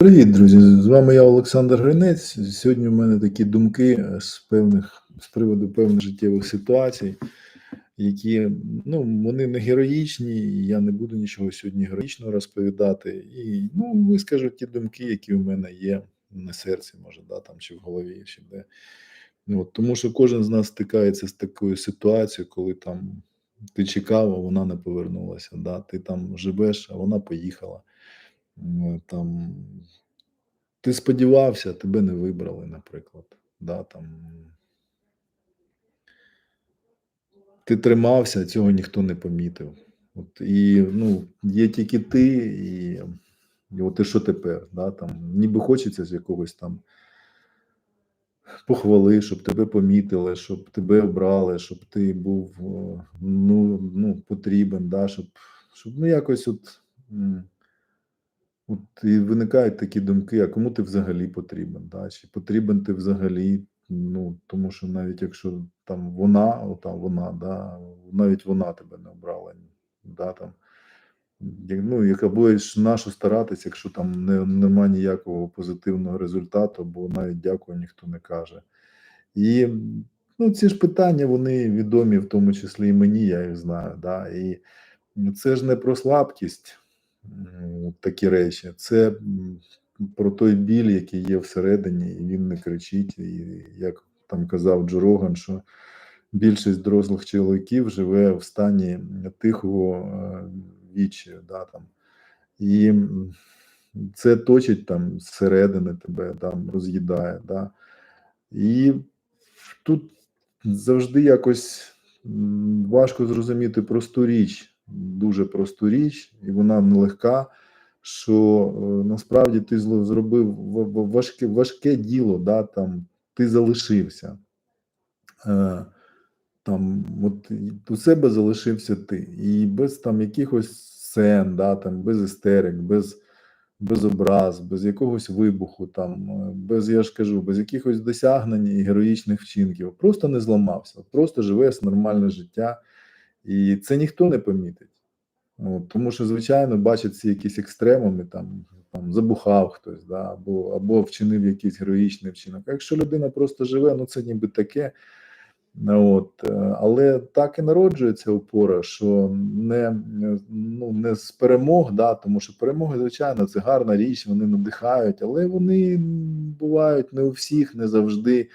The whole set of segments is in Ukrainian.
Привіт, друзі! З вами я, Олександр Гринець. Сьогодні в мене такі думки е, з певних з приводу певних життєвих ситуацій, які ну вони не героїчні, і я не буду нічого сьогодні героїчного розповідати. І ну, вискажу ті думки, які в мене є на серці, може, да, там чи в голові, чи де. Ну, от, тому що кожен з нас стикається з такою ситуацією, коли там ти чекав, а вона не повернулася. Да? Ти там живеш, а вона поїхала. М, Там ти сподівався, тебе не вибрали, наприклад. Да, там, ти тримався, цього ніхто не помітив. От, і ну, є тільки ти, і, і от і що тепер? Да, там, ніби хочеться з якогось там похвали, щоб тебе помітили, щоб тебе обрали, щоб ти був е, ну, ну, потрібен, да, щоб, щоб ну, якось от. От і виникають такі думки: а кому ти взагалі потрібен? Да? Чи потрібен ти взагалі? Ну, тому що навіть якщо там вона, ота вона, да, навіть вона тебе не обрала, да, там, як- ну, яка будеш нащо старатися, якщо там не, нема ніякого позитивного результату, бо навіть дякую ніхто не каже. І ну, ці ж питання, вони відомі, в тому числі і мені, я їх знаю. Да? І це ж не про слабкість, такі речі, це про той біль, який є всередині, і він не кричить. І як там казав Джо Роган, що більшість дорослих чоловіків живе в стані тихого е, відчаю. Да, там. І це точить там зсередини тебе, там роз'їдає. Да. І тут завжди якось важко зрозуміти просту річ, дуже просту річ, і вона нелегка. Що е, насправді ти зробив важке, важке діло, да, там, ти залишився. Е, там, от у себе залишився ти. І без там якихось сцен, да, там, без істерик, без, без образ, без якогось вибуху, там, е, без, я ж кажу, без якихось досягнень і героїчних вчинків. Просто не зламався, просто живеш нормальне життя, і це ніхто не помітить. От, тому що, звичайно, бачать ці якісь екстремуми, там, там забухав хтось, да, або, або вчинив якийсь героїчний вчинок. А якщо людина просто живе, ну це ніби таке. Ну, От, е, але так і народжується опора, що не, ну, не з перемог, да, тому що перемоги, звичайно, це гарна річ, вони надихають, але вони бувають не у всіх, не завжди.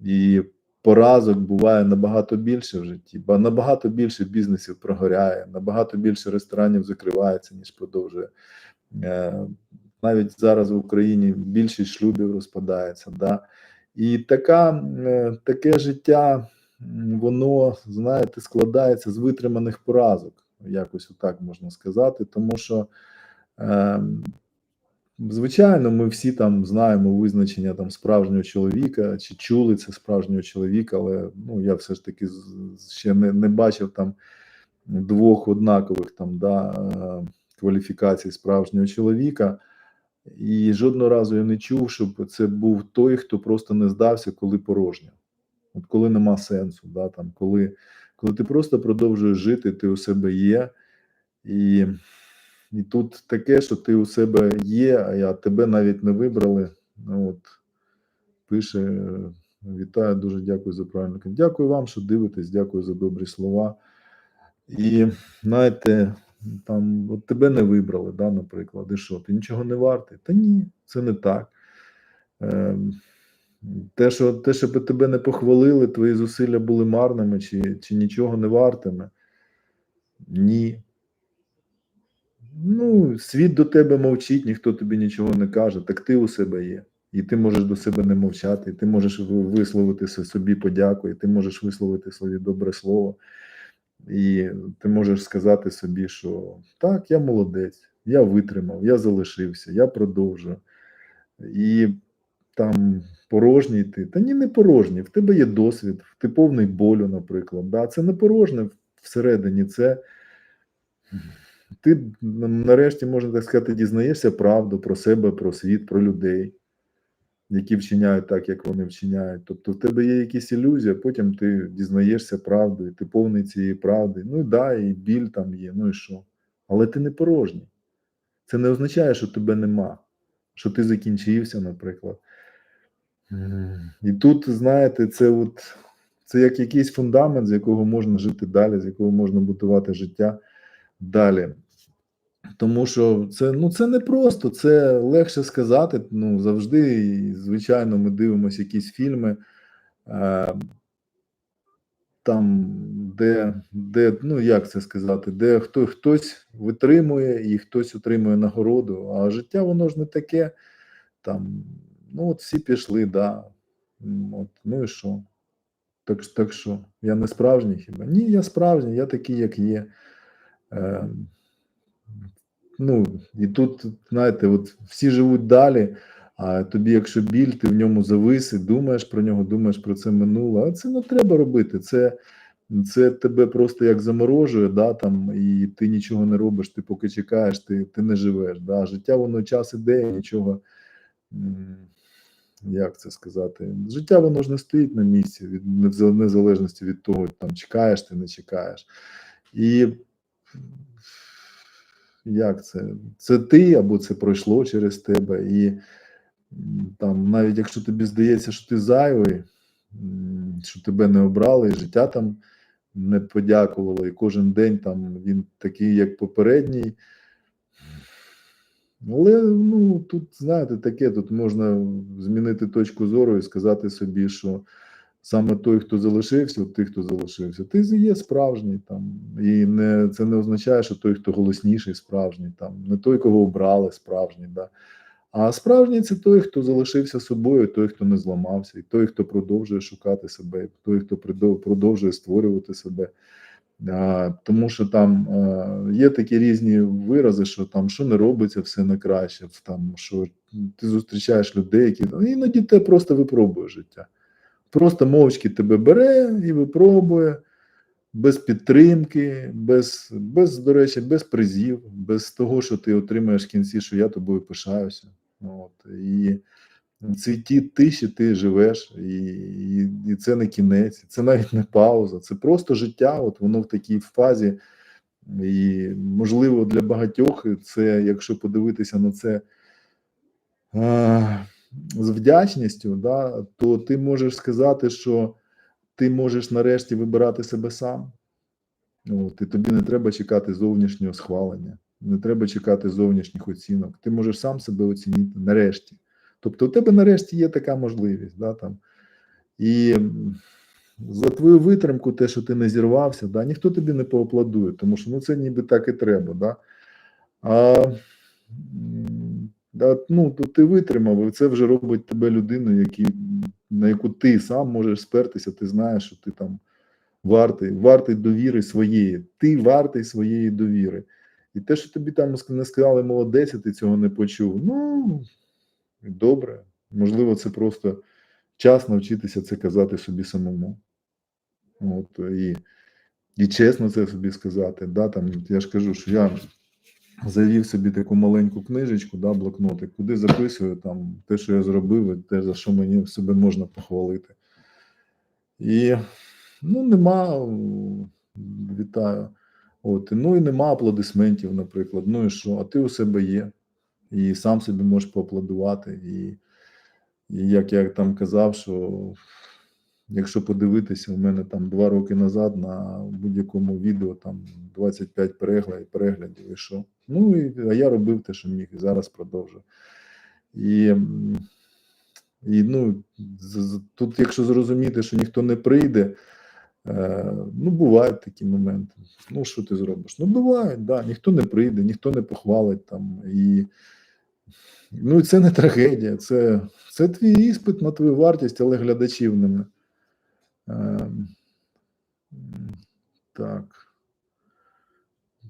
І поразок буває набагато більше в житті, бо набагато більше бізнесів прогоряє, набагато більше ресторанів закривається, ніж продовжує. Е, Навіть зараз в Україні більшість шлюбів розпадається. Да? І така, е, таке життя, воно, знаєте, складається з витриманих поразок, якось отак можна сказати, тому що. Звичайно, ми всі там знаємо визначення там справжнього чоловіка, чи чули це справжнього чоловіка, але ну я все ж таки ще не, не бачив там двох однакових там да, е, кваліфікацій справжнього чоловіка. І жодного разу я не чув, щоб це був той, хто просто не здався, коли порожньо. От коли нема сенсу, да, там, коли, коли ти просто продовжуєш жити, ти у себе є, і, і тут таке, що ти у себе є, а тебе навіть не вибрали. Ну, от, пише: е, Вітаю, дуже дякую за правильну. Дякую вам, що дивитесь, дякую за добрі слова. І знаєте, там от тебе не вибрали, да, наприклад, і що, ти нічого не вартий? Та ні, це не так. Ем, те, що те, що би тебе не похвалили, твої зусилля були марними чи, чи нічого не вартими. Ні. Ну, світ до тебе мовчить, ніхто тобі нічого не каже, так ти у себе є. І ти можеш до себе не мовчати, і ти можеш висловити собі подяку, і ти можеш висловити собі добре слово. І ти можеш сказати собі, що так, я молодець, я витримав, я залишився, я продовжую. І там порожній ти. Та ні, не порожній. В тебе є досвід, ти повний болю, наприклад. Да? Це не порожне всередині, це ти нарешті, можна так сказати, дізнаєшся правду про себе, про світ, про людей, які вчиняють так, як вони вчиняють. Тобто в тебе є якісь ілюзії, потім ти дізнаєшся правду, і ти повний цієї правди. Ну і да, і біль там є, ну і що. Але ти не порожній. Це не означає, що тебе нема. що ти закінчився, наприклад. І тут, знаєте, це от це як якийсь фундамент, з якого можна жити далі, з якого можна будувати життя далі. Тому що це ну це не просто, це легше сказати. Ну завжди, звичайно, ми дивимося якісь фільми. Е, там, де, де, ну як це сказати, де хто, хтось витримує і хтось отримує нагороду, а життя воно ж не таке. Там, ну от всі пішли, да. От, ну і що? Так, так що, я не справжній хіба? Ні, я справжній, я такий, як є. Е, ну, і тут, знаєте, от всі живуть далі, а тобі, якщо біль, ти в ньому завис і думаєш про нього, думаєш про це минуле. А це не треба робити. Це, це тебе просто як заморожує, да, там, і ти нічого не робиш, ти поки чекаєш, ти, ти не живеш. Да. Життя воно час іде, нічого. Як це сказати? Життя воно ж не стоїть на місці, від неза- незалежності від того, там чекаєш ти, не чекаєш. І як це? Це ти або це пройшло через тебе. І там, навіть якщо тобі здається, що ти зайвий, що тебе не обрали, і життя там не подякувало, і кожен день там він такий, як попередній. Але ну тут, знаєте, таке, тут можна змінити точку зору і сказати собі, що саме той, хто залишився, от ти, хто залишився, ти є справжній там. І не, це не означає, що той, хто голосніший, справжній, там, не той, кого обрали, справжній. Да. А справжній це той, хто залишився собою, той, хто не зламався, і той, хто продовжує шукати себе, і той, хто продовжує створювати себе. А, тому що там е, є такі різні вирази, що там що не робиться, все не краще. Там що ти зустрічаєш людей, які ну, іноді те просто випробує життя. Просто мовчки тебе бере і випробує без підтримки, без, без, до речі, без призів, без того, що ти отримаєш в кінці, що я тобою пишаюся. От, і це ті тиші ти живеш, і, і, і це не кінець, це навіть не пауза, це просто життя. От воно в такій фазі. І можливо для багатьох це, якщо подивитися на це з вдячністю, да, то ти можеш сказати, що ти можеш нарешті вибирати себе сам. От, і тобі не треба чекати зовнішнього схвалення, не треба чекати зовнішніх оцінок. Ти можеш сам себе оцінити нарешті. Тобто, у тебе нарешті є така можливість. Да, там. І за твою витримку, те, що ти не зірвався, да, ніхто тобі не поаплодує, тому що ну, це ніби так і треба. Да? А, ну, то ти витримав, і це вже робить тебе людиною, які, на яку ти сам можеш спертися, ти знаєш, що ти там вартий, вартий довіри своєї, ти вартий своєї довіри. І те, що тобі там не сказали молодець, а ти цього не почув. Ну добре, можливо, це просто час навчитися це казати собі самому. От, і, і чесно це собі сказати. Да, там, я ж кажу, що я завів собі таку маленьку книжечку, да, блокнотик, куди записую там те, що я зробив, і те, за що мені себе можна похвалити. І ну, нема, вітаю. От, ну і нема аплодисментів, наприклад. Ну і що? А ти у себе є, і сам собі можеш поаплодувати. І, і як я там казав, що якщо подивитися, у мене там два роки назад на будь-якому відео там 25 переглядів, переглядів і що. Ну і а я робив те, що міг, і зараз продовжую. І, і ну, тут, якщо зрозуміти, що ніхто не прийде, е, ну, бувають такі моменти. Ну, що ти зробиш? Ну, бувають, да, ніхто не прийде, ніхто не похвалить там. І, ну, це не трагедія, це, це твій іспит на твою вартість, але глядачів нема. Е, м, так.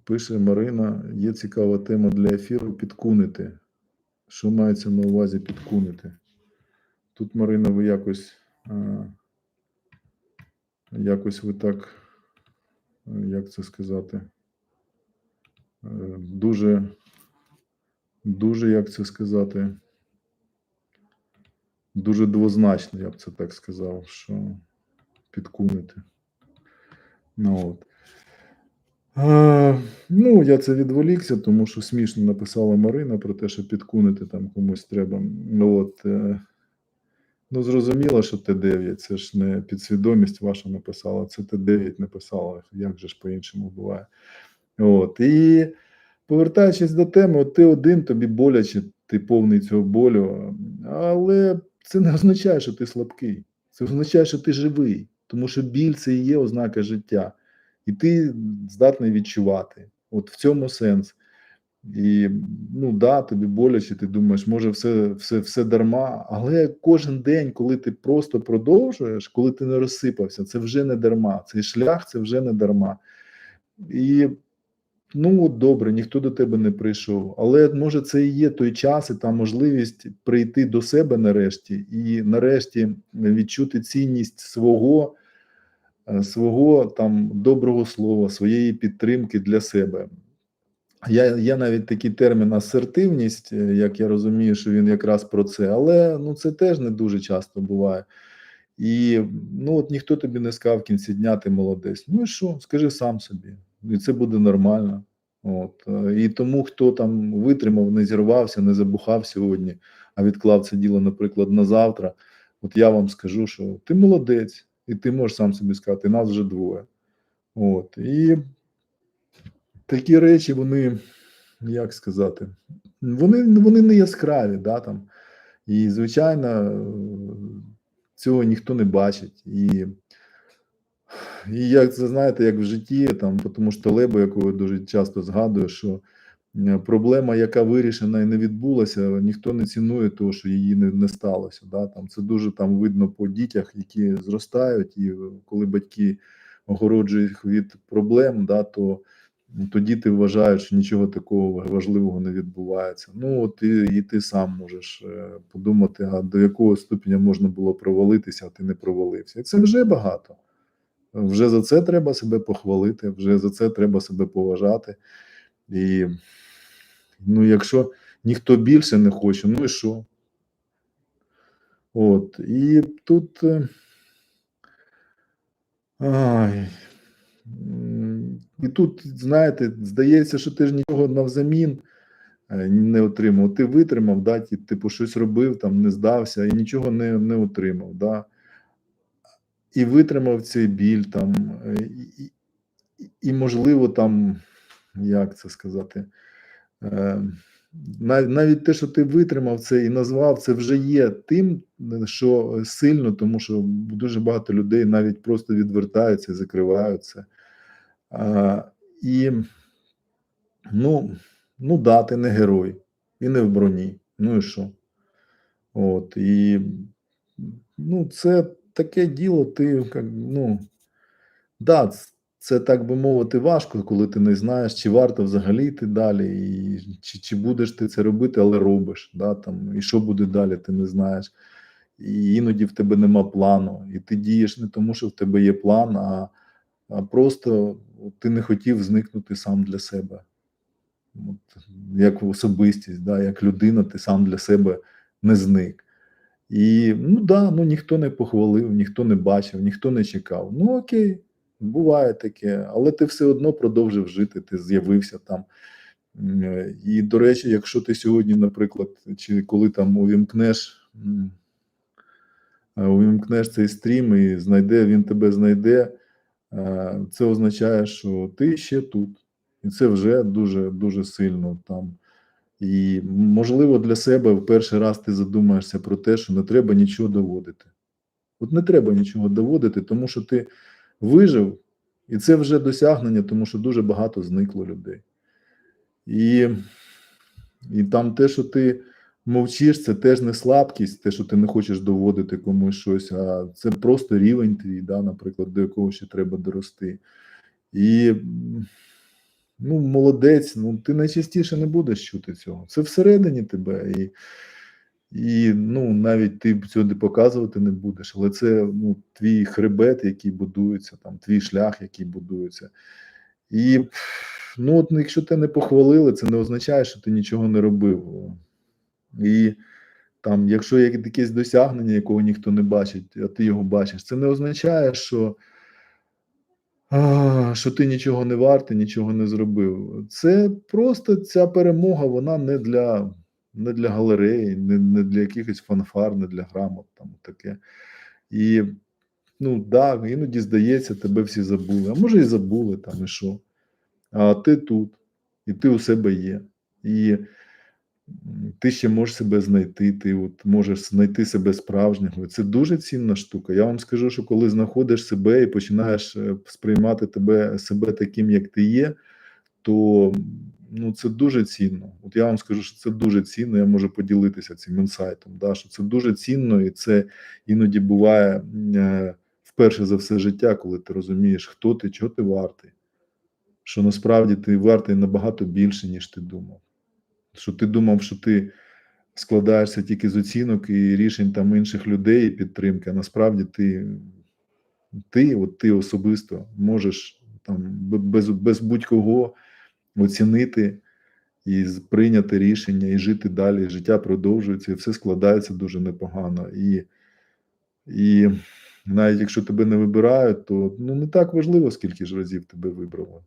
Пише Марина, є цікава тема для ефіру підкунити. Що мається на увазі підкунити? Тут, Марина, ви якось, е, якось ви так, як це сказати, е, дуже, дуже, як це сказати, дуже двозначно, я б це так сказав, що підкунити. Ну, от. А, ну, я це відволікся, тому що смішно написала Марина про те, що підкунути там комусь треба. Ну, от, е, ну, зрозуміло, що Т9, це ж не підсвідомість ваша написала, це Т9 написала. Як же ж по-іншому буває? От, і повертаючись до теми, от ти один, тобі боляче, ти повний цього болю, але це не означає, що ти слабкий. Це означає, що ти живий, тому що біль це і є ознака життя, і ти здатний відчувати. От в цьому сенс. І ну да, тобі боляче, ти думаєш, може, все, все, все дарма. Але кожен день, коли ти просто продовжуєш, коли ти не розсипався, це вже не дарма. Цей шлях це вже не дарма. І ну добре, ніхто до тебе не прийшов. Але може це і є той час, і та можливість прийти до себе нарешті, і нарешті відчути цінність свого, свого там доброго слова, своєї підтримки для себе. Я є навіть такий термін асертивність, е, як я розумію, що він якраз про це, але ну це теж не дуже часто буває. І ну от ніхто тобі не сказав в кінці дня, ти молодець. Ну і що, скажи сам собі, і це буде нормально. От е, і тому, хто там витримав, не зірвався, не забухав сьогодні, а відклав це діло, наприклад, на завтра. От я вам скажу, що ти молодець, і ти можеш сам собі сказати, нас вже двоє. От і такі речі, вони, як сказати, вони вони не яскраві, да, там. І, звичайно, цього ніхто не бачить. І і як це знаєте, як в житті, там, тому що Лебо, якого дуже часто згадую, що проблема, яка вирішена і не відбулася, ніхто не цінує того, що її не не сталося. Да? Там Це дуже там видно по дітях, які зростають, і коли батьки огороджують їх від проблем, да, то тоді ти вважаєш, що нічого такого важливого не відбувається. Ну от і, і ти сам можеш е, подумати, а до якого ступеня можна було провалитися, а ти не провалився. І це вже багато. Вже за це треба себе похвалити, вже за це треба себе поважати. І ну, якщо ніхто більше не хоче, ну і що? От, і тут. Е, ай, і тут, знаєте, здається, що ти ж нічого навзамін е, не отримав. Ти витримав, да, типу, щось робив, там, не здався і нічого не не отримав. Да. І витримав цей біль там, е, і, і, і можливо, там, як це сказати, навіть те, що ти витримав це і назвав, це вже є тим, що сильно, тому що дуже багато людей навіть просто відвертаються, закриваються. І ну, ну да, ти не герой, і не в броні. Ну і що? От, і ну, це таке діло, ти ну, да, це так би мовити, важко, коли ти не знаєш, чи варто взагалі йти далі, і чи чи будеш ти це робити, але робиш. Да, там, І що буде далі, ти не знаєш. І іноді в тебе нема плану, і ти дієш не тому, що в тебе є план, а а просто ти не хотів зникнути сам для себе. От, Як особистість, да, як людина, ти сам для себе не зник. І ну да, ну ніхто не похвалив, ніхто не бачив, ніхто не чекав. Ну окей, буває таке, але ти все одно продовжив жити, ти з'явився там. І, до речі, якщо ти сьогодні, наприклад, чи коли там увімкнеш, увімкнеш цей стрім і знайде, він тебе знайде. Е, це означає, що ти ще тут, і це вже дуже дуже сильно там. І можливо для себе в перший раз ти задумаєшся про те, що не треба нічого доводити. От не треба нічого доводити, тому що ти вижив, і це вже досягнення, тому що дуже багато зникло людей. І, І там те, що ти мовчиш, це теж не слабкість, те, що ти не хочеш доводити комусь щось, а це просто рівень твій, да, наприклад, до якого ще треба дорости. І ну, молодець, ну ти найчастіше не будеш чути цього. Це всередині тебе. І і ну, навіть ти цього показувати не будеш, але це ну, твій хребет, який будується, там, твій шлях, який будується. І ну, от, якщо тебе не похвалили, це не означає, що ти нічого не робив. І там, якщо є якесь досягнення, якого ніхто не бачить, а ти його бачиш, це не означає, що а, що ти нічого не вартий, нічого не зробив. Це просто ця перемога, вона не для, не для галереї, не, не для якихось фанфар, не для грамот, там таке. І ну да, іноді здається, тебе всі забули. А може і забули там, і що. А ти тут, і ти у себе є. І ти ще можеш себе знайти, ти от можеш знайти себе справжнього. Це дуже цінна штука. Я вам скажу, що коли знаходиш себе і починаєш е, сприймати тебе себе таким, як ти є, то ну, це дуже цінно. От я вам скажу, що це дуже цінно. Я можу поділитися цим інсайтом. Да, що це дуже цінно, і це іноді буває е, вперше за все життя, коли ти розумієш, хто ти, чого ти вартий. Що насправді ти вартий набагато більше, ніж ти думав. Що ти думав, що ти складаєшся тільки з оцінок і рішень там інших людей і підтримки, а насправді ти, ти, от ти особисто можеш там без, без будь-кого оцінити і прийняти рішення, і жити далі. Життя продовжується, і все складається дуже непогано. І, і навіть якщо тебе не вибирають, то ну, не так важливо, скільки ж разів тебе вибрали.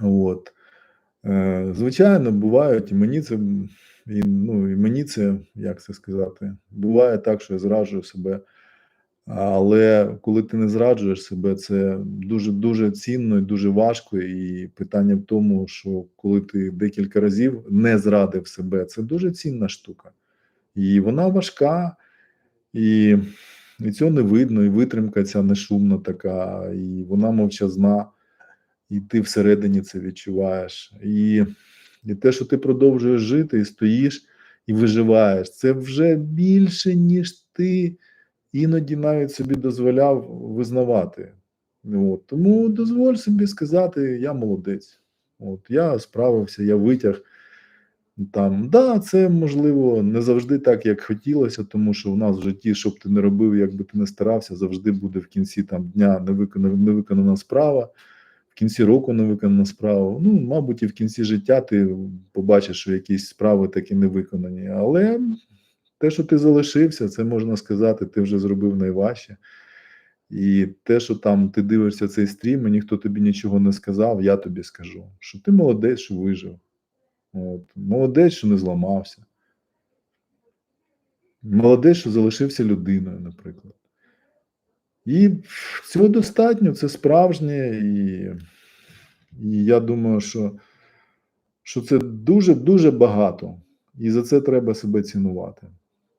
От. Е, Звичайно, бувають, і мені це, і, ну, і мені це, як це сказати, буває так, що я зраджую себе. Але коли ти не зраджуєш себе, це дуже дуже цінно і дуже важко. І питання в тому, що коли ти декілька разів не зрадив себе, це дуже цінна штука. І вона важка, і, і цього не видно, і витримка ця не шумна така, і вона мовчазна, і ти всередині це відчуваєш. І, і те, що ти продовжуєш жити, і стоїш і виживаєш, це вже більше, ніж ти іноді навіть собі дозволяв визнавати. От. Тому дозволь собі сказати, я молодець. От, я справився, я витяг. Там, да, це можливо не завжди так, як хотілося, тому що в нас в житті, що б ти не робив, як би ти не старався, завжди буде в кінці там дня невиконана, справа, в кінці року невиконана справа. Ну, мабуть, і в кінці життя ти побачиш, що якісь справи такі не виконані. Але те, що ти залишився, це можна сказати, ти вже зробив найважче. І те, що там ти дивишся цей стрім, і ніхто тобі нічого не сказав, я тобі скажу, що ти молодець, що вижив. От. Молодець, що не зламався. Молодець, що залишився людиною, наприклад. І цього достатньо, це справжнє, і, і я думаю, що, що це дуже-дуже багато. І за це треба себе цінувати.